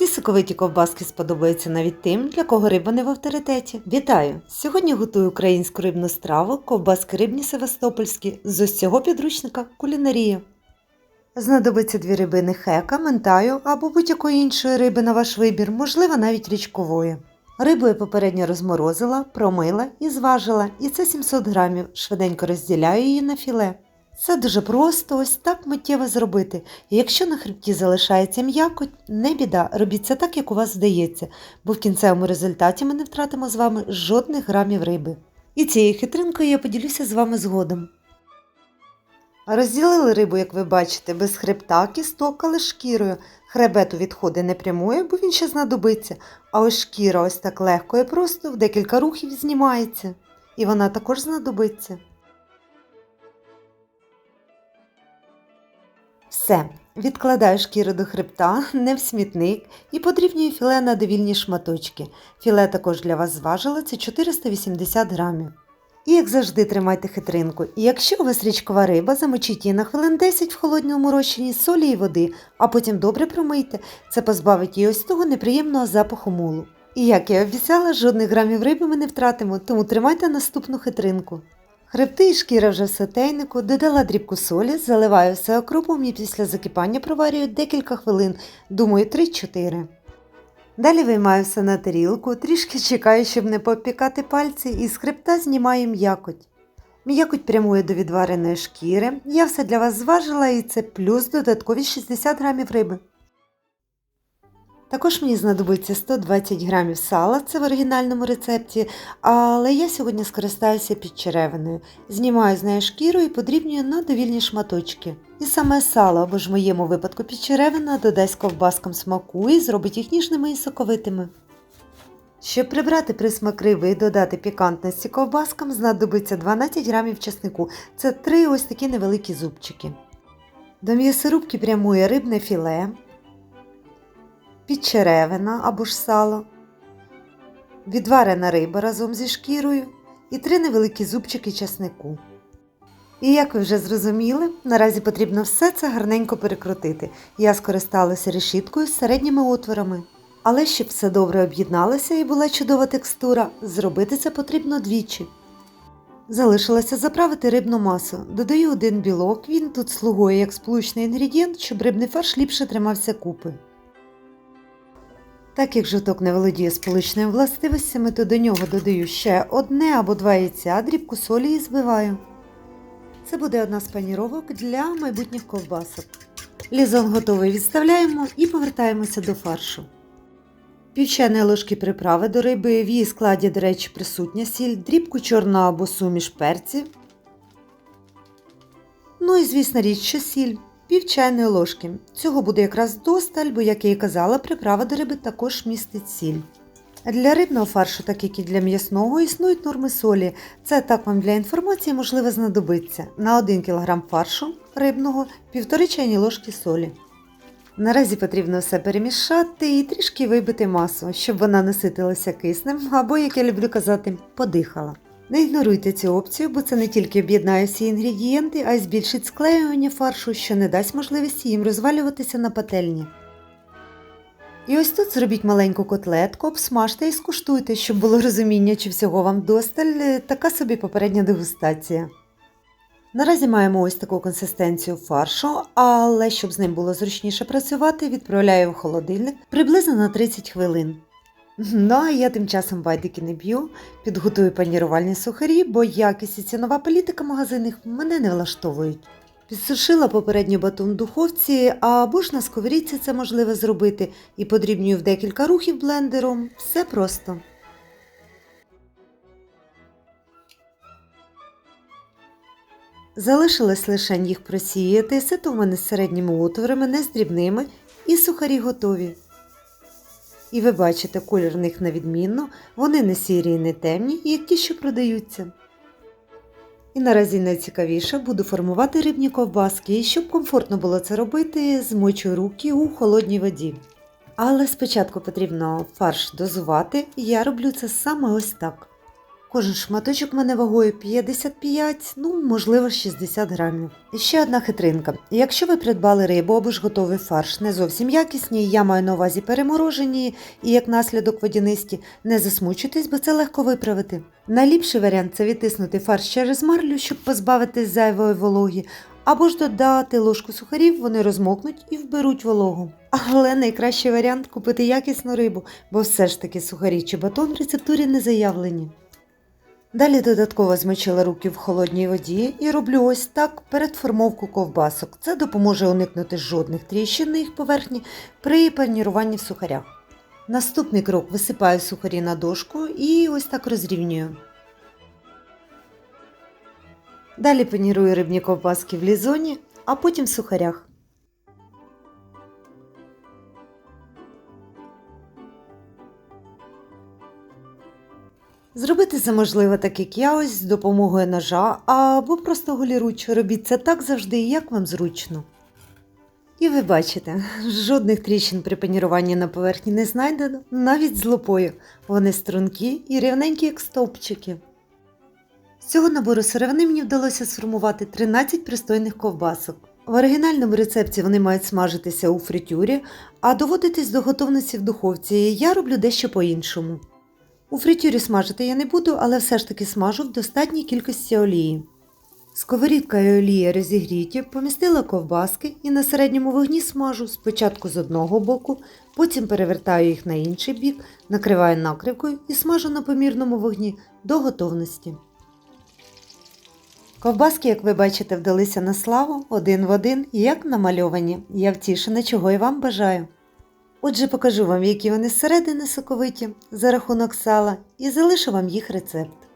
Ці соковиті ковбаски сподобаються навіть тим, для кого риба не в авторитеті. Вітаю! Сьогодні готую українську рибну страву, ковбаски рибні севастопольські з ось цього підручника кулінарія. Знадобиться дві рибини хека, ментаю або будь-якої іншої риби на ваш вибір, можливо навіть річкової. Рибу я попередньо розморозила, промила і зважила, і це 700 грамів. Швиденько розділяю її на філе. Це дуже просто, ось так миттєво зробити. І якщо на хребті залишається м'якоть, не біда, робіть це так, як у вас здається, бо в кінцевому результаті ми не втратимо з вами жодних грамів риби. І цією хитринкою я поділюся з вами згодом. Розділили рибу, як ви бачите, без хребта, кісток, але шкірою. Хребет у відходи не прямує, бо він ще знадобиться, а ось шкіра ось так легко і просто в декілька рухів знімається. І вона також знадобиться. Все, відкладаю шкіру до хребта, не в смітник і подрібнюю філе на довільні шматочки. Філе також для вас зважила це 480 грамів. І як завжди тримайте хитринку. І якщо у вас річкова риба, замочіть її на хвилин 10 в холодному розчині солі і води, а потім добре промийте. Це позбавить її ось того неприємного запаху мулу. І як я обіцяла, жодних грамів риби ми не втратимо, тому тримайте наступну хитринку. Хребти і шкіра вже в сотейнику, додала дрібку солі, заливаю все окропом і після закипання проварюю декілька хвилин, думаю 3-4. Далі виймаю все на тарілку, трішки чекаю, щоб не попікати пальці, і з хребта знімаю м'якоть. М'якоть прямує до відвареної шкіри. Я все для вас зважила і це плюс додаткові 60 грамів риби. Також мені знадобиться 120 грамів сала, це в оригінальному рецепті, але я сьогодні скористаюся підчеревиною. Знімаю з неї шкіру і подрібнюю на довільні шматочки. І саме сало, або ж в моєму випадку підчеревина, додасть ковбаскам смаку і зробить їх ніжними і соковитими. Щоб прибрати присмак риби і додати пікантності ковбаскам, знадобиться 12 грамів чеснику. Це три ось такі невеликі зубчики. До м'ясорубки прямує рибне філе, підчеревина або ж сало, відварена риба разом зі шкірою і три невеликі зубчики чеснику. І як ви вже зрозуміли, наразі потрібно все це гарненько перекрутити. Я скористалася решіткою з середніми отворами. Але щоб все добре об'єдналося і була чудова текстура, зробити це потрібно двічі. Залишилося заправити рибну масу. Додаю один білок, він тут слугує як сполучний інгредієнт, щоб рибний фарш ліпше тримався купи. Так як жовток не володіє сполучними властивостями, то до нього додаю ще одне або два яйця, дрібку солі і збиваю. Це буде одна з паніровок для майбутніх ковбасок. Лізон готовий відставляємо і повертаємося до фаршу. Пів чайної ложки приправи до риби, в її складі, до речі, присутня сіль, дрібку чорну або суміш перців. Ну і звісно річ, сіль, пів чайної ложки. Цього буде якраз досталь, бо, як я і казала, приправа до риби також містить сіль. Для рибного фаршу, так як і для м'ясного, існують норми солі. Це так вам для інформації можливо знадобиться. На 1 кг фаршу рибного 1,5 чайні ложки солі. Наразі потрібно все перемішати і трішки вибити масу, щоб вона наситилася киснем або, як я люблю казати, подихала. Не ігноруйте цю опцію, бо це не тільки об'єднає всі інгредієнти, а й збільшить склеювання фаршу, що не дасть можливості їм розвалюватися на пательні. І ось тут зробіть маленьку котлетку, обсмажте і скуштуйте, щоб було розуміння, чи всього вам досталь, така собі попередня дегустація. Наразі маємо ось таку консистенцію фаршу, але щоб з ним було зручніше працювати, відправляю в холодильник приблизно на 30 хвилин. Ну а я тим часом байдики не б'ю, підготую панірувальні сухарі, бо якість і цінова політика магазинних мене не влаштовують. Підсушила попередньо батон в духовці, або ж на сковорідці це можливо зробити, і подрібнюю в декілька рухів блендером. Все просто. Залишилось лише їх просіяти, сито в мене з середніми отворами, не з дрібними, і сухарі готові. І ви бачите, колір в них на відмінно, вони не сірі і не темні, як ті, що продаються. І наразі найцікавіше буду формувати рибні ковбаски, і щоб комфортно було це робити, змочу руки у холодній воді. Але спочатку потрібно фарш дозувати, і я роблю це саме ось так. Кожен шматочок мене вагою 55, ну можливо 60 грамів. І ще одна хитринка. Якщо ви придбали рибу або ж готовий фарш не зовсім якісні, я маю на увазі переморожені і як наслідок водянисті, не засмучуйтесь, бо це легко виправити. Найліпший варіант це відтиснути фарш через марлю, щоб позбавитись зайвої вологи, або ж додати ложку сухарів, вони розмокнуть і вберуть вологу. Але найкращий варіант купити якісну рибу, бо все ж таки сухарі чи батон в рецептурі не заявлені. Далі додатково змочила руки в холодній воді і роблю ось так передформовку ковбасок. Це допоможе уникнути жодних тріщин на їх поверхні при паніруванні в сухарях. Наступний крок висипаю сухарі на дошку і ось так розрівнюю. Далі панірую рибні ковбаски в лізоні, а потім в сухарях. Зробити це можливо так, як я ось з допомогою ножа або просто голіруч. Робіть це так завжди, як вам зручно. І ви бачите, жодних тріщин при паніруванні на поверхні не знайдено, навіть з лупою. Вони стрункі і рівненькі, як стовпчики. З цього набору сировини мені вдалося сформувати 13 пристойних ковбасок. В оригінальному рецепті вони мають смажитися у фритюрі, а доводитись до готовності в духовці я роблю дещо по-іншому. У фритюрі смажити я не буду, але все ж таки смажу в достатній кількості олії. Сковорідка і олія розігріті, помістила ковбаски і на середньому вогні смажу спочатку з одного боку, потім перевертаю їх на інший бік, накриваю накривкою і смажу на помірному вогні до готовності. Ковбаски, як ви бачите, вдалися на славу один в один, як намальовані. Я втішена, чого і вам бажаю. Отже, покажу вам, які вони зсередини соковиті за рахунок сала, і залишу вам їх рецепт.